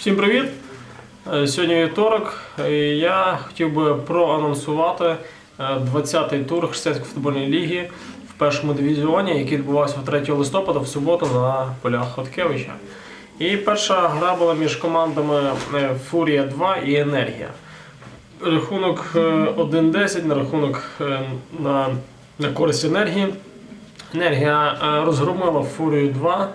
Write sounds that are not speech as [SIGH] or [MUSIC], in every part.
Всім привіт! Е, Сьогодні вівторок. Я хотів би проанонсувати е, 20-й тур Християнської футбольної ліги в першому дивізіоні, який відбувався 3 листопада в суботу на полях Хоткевича. І перша гра була між командами е, Фурія 2 і Енергія. Рахунок е, 1-10 на рахунок е, на, користь енергії. Енергія е, розгромила Фурію 2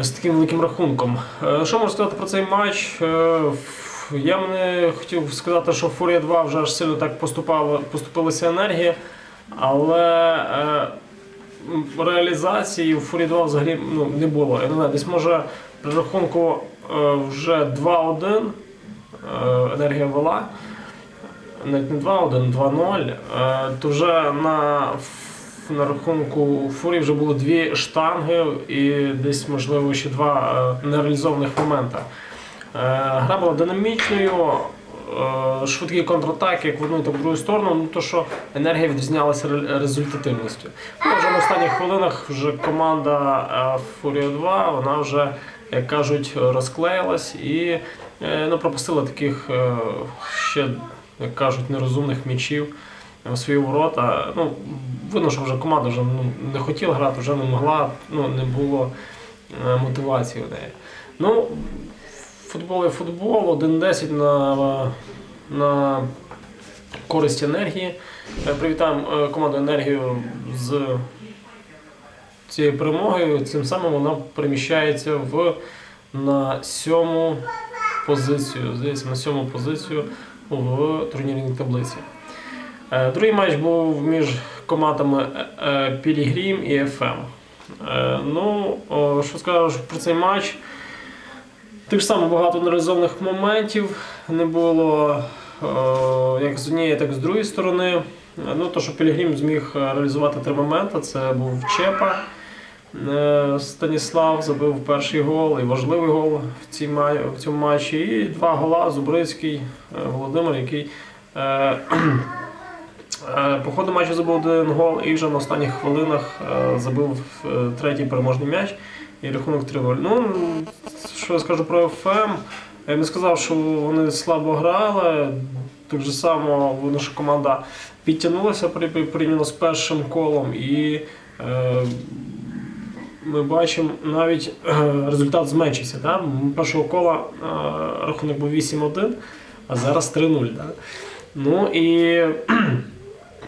з таким великим рахунком. Е, Що можу сказати про цей матч? Е, Я б не хотів сказати, що Фурія 2 вже аж сильно так поступала, поступилася енергія, але е, реалізації у Фурії 2 взагалі ну, не було. Я не знаю, десь може при рахунку вже 2-1 е, енергія вела. Навіть не 2-1, 2-0, е, то вже на, на рахунку Фурі вже було дві штанги і десь, можливо, ще два е, нереалізованих момента. Е, Гра була динамічною, е, швидкі контратаки, як в одну, так в другу сторону, ну то що енергія відрізнялася результативністю. Ну, на останніх хвилинах вже команда Фурія 2, вона вже, як кажуть, розклеїлась і ну, пропустила таких ще, як кажуть, нерозумних м'ячів свої ворота. Ну, видно, що вже команда вже ну, не хотіла грати, вже не могла, ну, не було е, мотивації в неї. Ну, футбол є футбол, 1-10 на, на користь енергії. Е, Привітаємо е, команду енергію з цією перемогою. Цим самим вона переміщається в на сьому позицію. Здається, на сьому позицію в турнірній таблиці. Е, Другий матч був між командами е, е, Пілігрім і ФМ. Е, Ну, що скажу про цей матч? Так ж само багато нереалізованих моментів не було як з однієї, так і з другої сторони. Ну, то, що Пілігрім зміг реалізувати три моменти, це був Чепа. Станіслав забив перший гол і важливий гол в, цій, в цьому матчі. І два гола Зубрицький Володимир, який по ходу матчу забив один гол і вже на останніх хвилинах е, забив е, третій переможний м'яч і рахунок 3-0. Ну, що я скажу про ФМ? Я не сказав, що вони слабо грали. Так же само наша команда підтягнулася порівняно з першим колом. І е, ми бачимо навіть е, результат зменшився. Да? Першого кола е, рахунок був 8-1, а зараз 3-0. Да? Ну і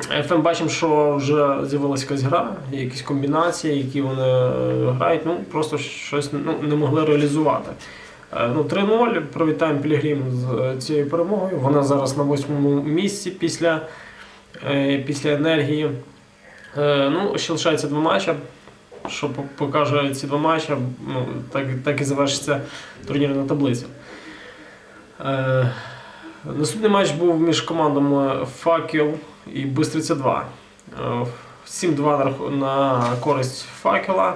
ФМ бачимо, що вже з'явилася якась гра, якісь комбінації, які вони е, грають, ну просто щось ну, не могли реалізувати. Е, Ну, 3-0, привітаємо Пілігрім з е, цією перемогою. Вона зараз на восьмому місці після, після енергії. Ну, ще лишається два матчі. Що покаже ці два матчі, ну, так, так і завершиться турнірна таблиця. Е, Наступний матч був між командами Факел і Бистриця 2. Е, 7-2 на користь Факела.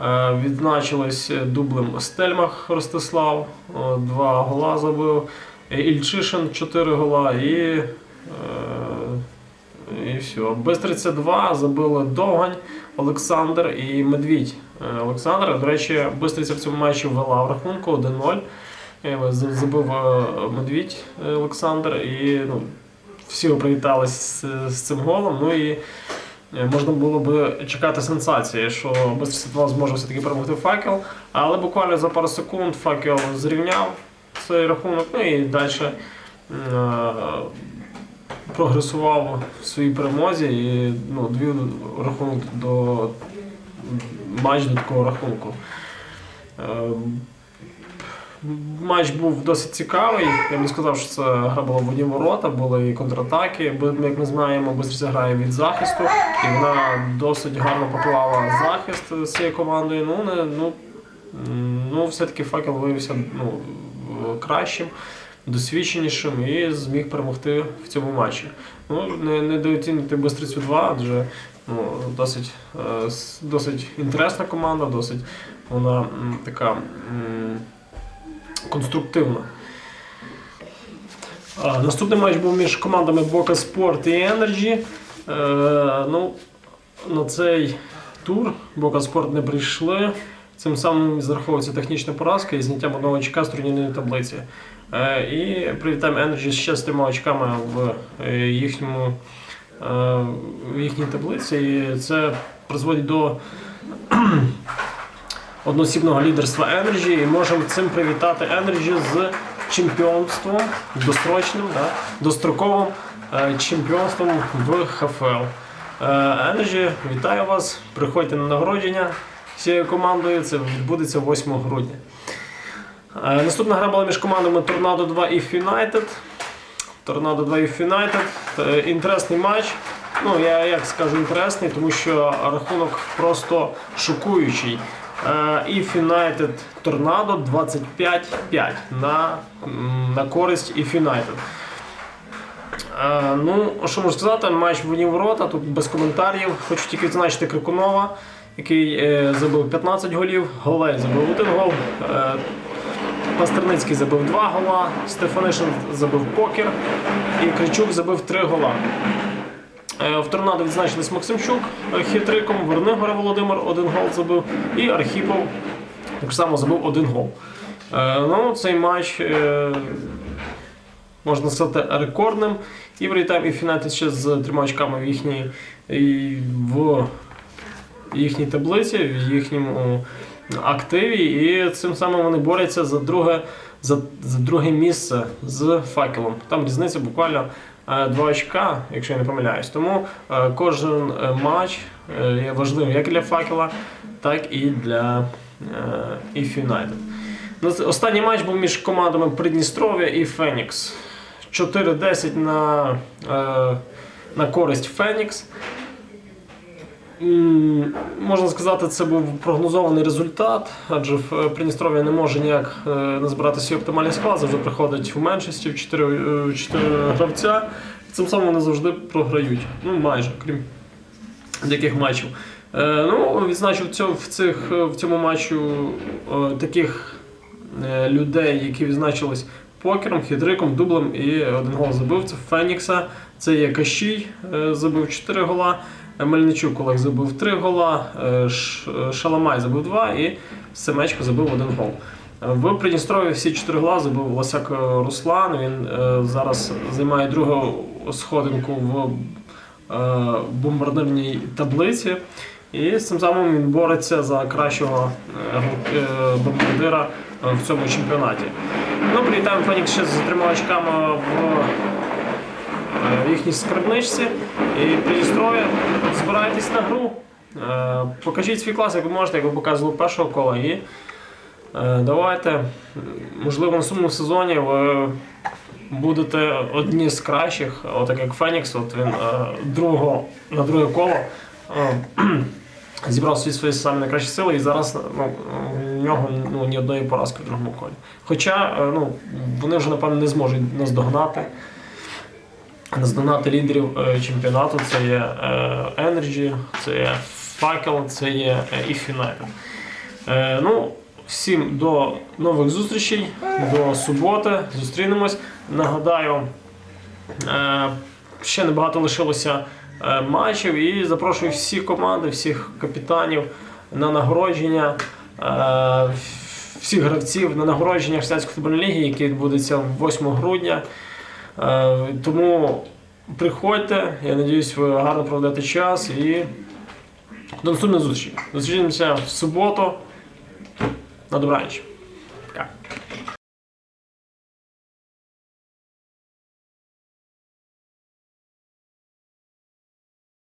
Е, Відзначились дублем Стельмах Ростислав, е, два гола забив. Е, Ільчишин 4 гола і, е, і все. Бистриця 2 забили Довгань, Олександр і Медвідь. Е, Олександр, до речі, Бистриця в цьому матчі вела в рахунку 1-0. Е, Забив е, Медвідь е, Олександр і ну, всі привітались з, цим голом. Ну і е, можна було би чекати сенсації, що 2 зможе все-таки перемогти факел. Але буквально за пару секунд факел зрівняв цей рахунок, ну і далі е, прогресував в своїй перемозі і ну, довів рахунок до матч до такого рахунку. Матч був досить цікавий. Я не сказав, що це гра була в одні ворота, були і контратаки. Бо, Як ми знаємо, Бистриця грає від захисту, і вона досить гарно поклала захист з цією командою. Ну, не, ну, ну все-таки факел виявився ну, кращим, досвідченішим і зміг перемогти в цьому матчі. Ну, не, недооцінюйте Бистрицю 2, адже ну, досить, е, досить інтересна команда, досить вона така. Конструктивно. Наступний матч був між командами Бока Спорт і Energy. Е, ну, на цей тур Бока Спорт не прийшли. Цим самим зараховується технічна поразка і зняттям одного очка з турнірної таблиці. Е, І привітаємо Energy ще з трьома очками в е, їхньому е, в їхній таблиці. І це призводить до одноосібного лідерства Energy. І можемо цим привітати Energy з чемпіонством дострочним, да, достроковим е, чемпіонством в ХФЛ. Е, Energy, вітаю вас! Приходьте на нагородження всією командою. Це відбудеться 8 грудня. Е, Наступна гра була між командами Торнадо 2 і United. Торнадо 2 і. Е, Інтересний матч. Ну, я як скажу інтересний, тому що рахунок просто шокуючий. Е, If United Торнадо 25-5 на, на користь If United. Е, ну, що можу сказати, матч в ворота, тут без коментарів. Хочу тільки відзначити Крикунова, який е, забив 15 голів, Голей забив один гол. Пастерницький забив 2 гола, Стефанишин забив покер і Кричук забив 3 гола. Е, В торнадо відзначились Максимчук е, хитриком, Вернигора Володимир один гол забив, і Архіпов так само забив один гол. Е, Ну, цей матч можна сказати рекордним. І привітаємо і Фінайтед ще з трьома очками в їхній, в їхній таблиці, в їхньому активі. І цим самим вони борються за друге, за, за друге місце з факелом. Там різниця буквально е, два очка, якщо я не помиляюсь. Тому е, кожен е, матч е, є важливим як для факела, так і для е, If United. Ну, Останній матч був між командами Придністров'я і Фенікс. 4-10 на, е, на користь Фенікс. Можна сказати, це був прогнозований результат, адже в е, Придністров'я не може ніяк е, назбирати свій оптимальний склад, завжди приходить в меншості в 4, 4 гравця. Цим самим вони завжди програють. Ну, майже, крім деяких матчів. Е, ну, відзначив в, цих, е, в цьому матчу е, таких е, людей, які відзначились покером, хитриком, дублем і один гол забив. Це Фенікса. Це є Кащій, е, забив 4 гола. е, Мельничук Олег забив 3 гола, е, Шаламай забив 2 і Семечко забив 1 гол. В Придністрові всі 4 гола забив Лосяк Руслан. Він зараз займає другу сходинку в бомбардирній таблиці. І цим самим він бореться за кращого бомбардира в цьому чемпіонаті. Ну, привітаємо Фенікс ще з трьома в е, їхній скарбничці. І Придністров'я, збирайтесь на гру. Е, Покажіть свій клас, як ви можете, як ви показували першого кола. І е, давайте, можливо, в наступному сезоні ви будете одні з кращих, отак як Фенікс, от він е, другого, на друге коло [CLEARS THROAT] зібрав всі свої самі найкращі сили і зараз ну, в нього ну, ні одної поразки в другому колі. Хоча ну, вони вже, напевно, не зможуть наздогнати. Наздогнати лідерів е, чемпіонату це є е, Energy, це є Факел, це є If United. Е, ну, всім до нових зустрічей, до суботи. Зустрінемось. Нагадаю, ще небагато лишилося матчів і запрошую всі команди, всіх капітанів на нагородження. Всіх гравців на нагородження Християнської футбольної ліги, яке відбудеться 8 грудня. Е, Тому приходьте, я сподіваюся, ви гарно проведете час і до наступної зустрічі. Зустрінемося в суботу. На добраніч.